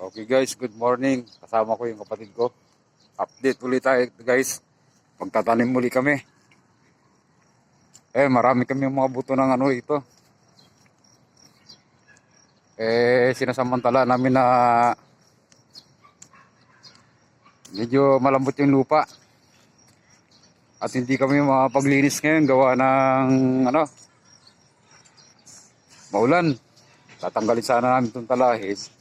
Okay guys, good morning. Kasama ko yung kapatid ko. Update ulit tayo guys. Pagtatanim muli kami. Eh, marami kami yung mga buto ng ano ito. Eh, sinasamantala namin na medyo malambot yung lupa. At hindi kami makapaglinis ngayon gawa ng ano, maulan. Tatanggalin sana namin itong talahis.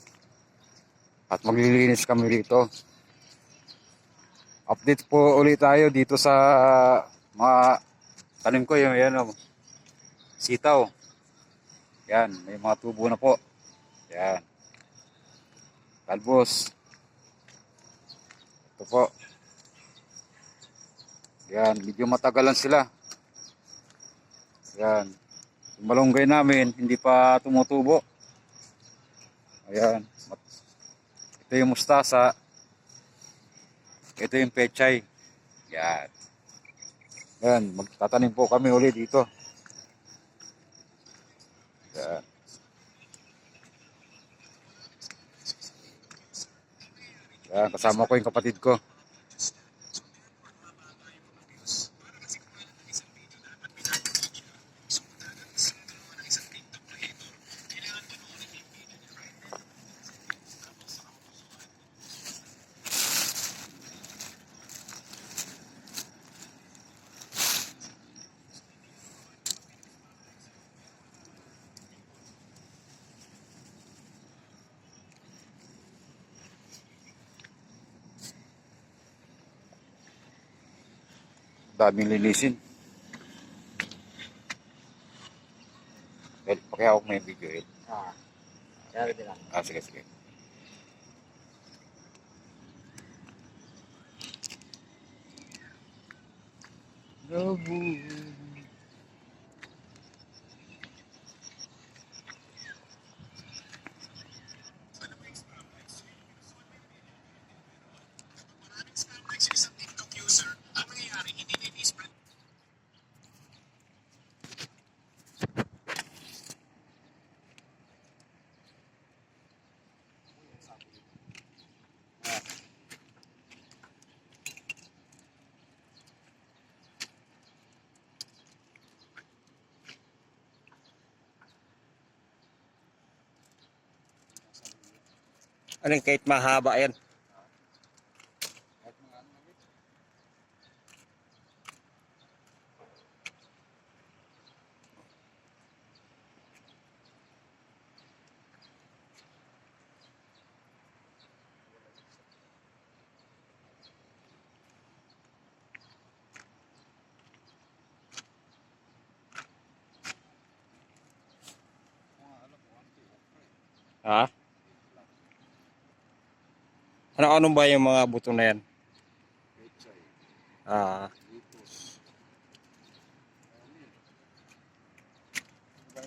At maglilinis kami rito. Update po ulit tayo dito sa mga tanim ko yung yan oh, sitaw. Yan, may mga tubo na po. Yan. Talbos. Ito po. Yan, medyo matagalan sila. Yan. Yung malunggay namin, hindi pa tumutubo. Ayan. Ito yung mustasa. Ito yung pechay. Yan. Yan, magtatanim po kami ulit dito. Yan. Yan, kasama ko yung kapatid ko. Daming linisin. Well, pakihawak mo yung video eh. Ah. Ah, sige, sige. Anong kahit mahaba yan? Ha? Ano ano ba yung mga buto na yan? Ah,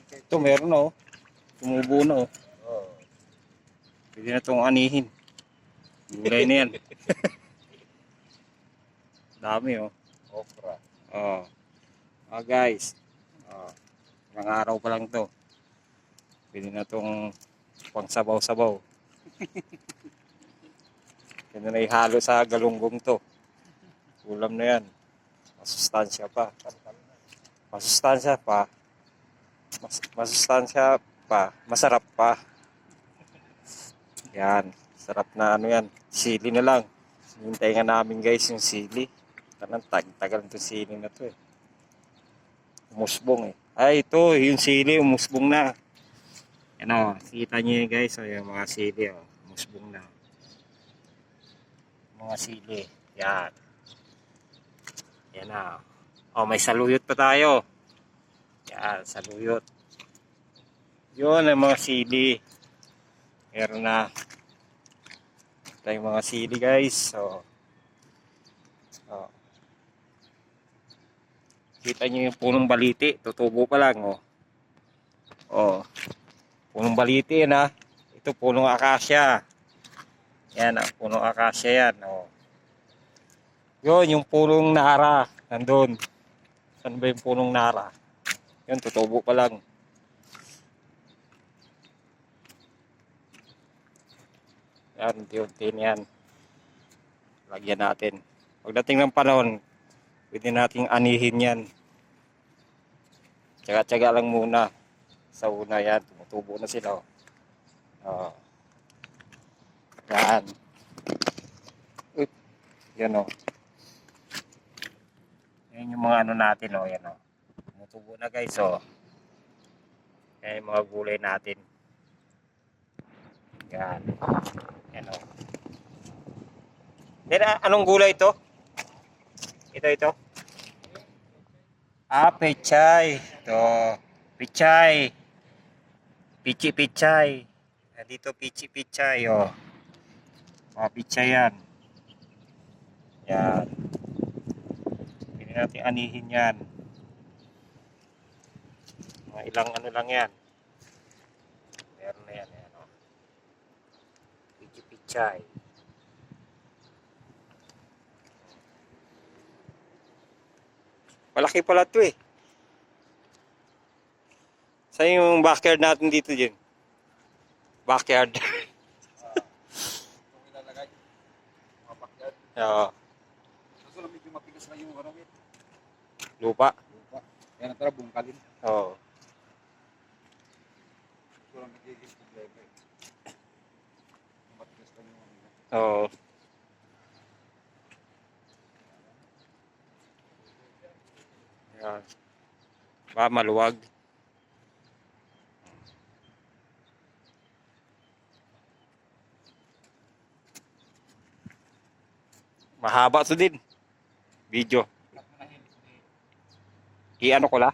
ito meron oh. Tumubo na oh. Pwede na itong anihin. Gulay na yan. Dami oh. Okra. Oh. Ah guys. Oh. Ilang araw pa lang to. Pwede na itong pang sabaw-sabaw. Pwede na ihalo sa galunggong to. Ulam na yan. Masustansya pa. Masustansya pa. Mas, masustansya pa. Masarap pa. Yan. Sarap na ano yan. Sili na lang. Hintay nga namin guys yung sili. Tanang tag tagal itong sili na to eh. Umusbong eh. Ay ito, yung sili umusbong na. Ano, kita niyo guys, oh, yung mga sili oh. Umusbong na. Mga sili. Yan. Yan na. Oh, may saluyot pa tayo. Yan, saluyot. Yun ang mga sili. Meron na tayong mga sili guys. So, oh. Kita niyo yung punong baliti. Tutubo pa lang, oh. Oh. Punong baliti yan, ha. Ito, punong akasya. Yan, ah, punong akasya yan, oh. Yun, yung punong nara. Nandun. Saan ba yung punong nara? Yun, tutubo pa lang. Yan, unti-unti yan. Lagyan natin. Pagdating ng panahon, pwede nating anihin yan. Tsaga-tsaga lang muna. Sa una yan, tumutubo na sila. oh. Oo. Yan. Uy, yan o. Yan yung mga ano natin o. Yan o. Tumutubo na guys o. Yan yung mga gulay natin. Yan. Yan o. Then, ah, anong gulay ito? Ito, ito. Ah, pechay. Ito. Pechay. Pichi pichay. Dito pichi pichay, oh. Mga pichay yan. Pwede natin anihin yan. Mga ilang ano lang yan. Meron na yan, yan, oh. Pichi pichay. Malaki pala to eh. Saan yung backyard natin dito din? Backyard. Itong ilalagay. Mga backyard. Oo. Kaso lang medyo matigas na yung ano, lupa. Lupa. Kaya natara bungkalin. Oo. Ito lang nagiging problema eh. Matigas na yung ano. Oo. Yan. Ba maluwag. Mahaba to din. Video. I-ano ko la?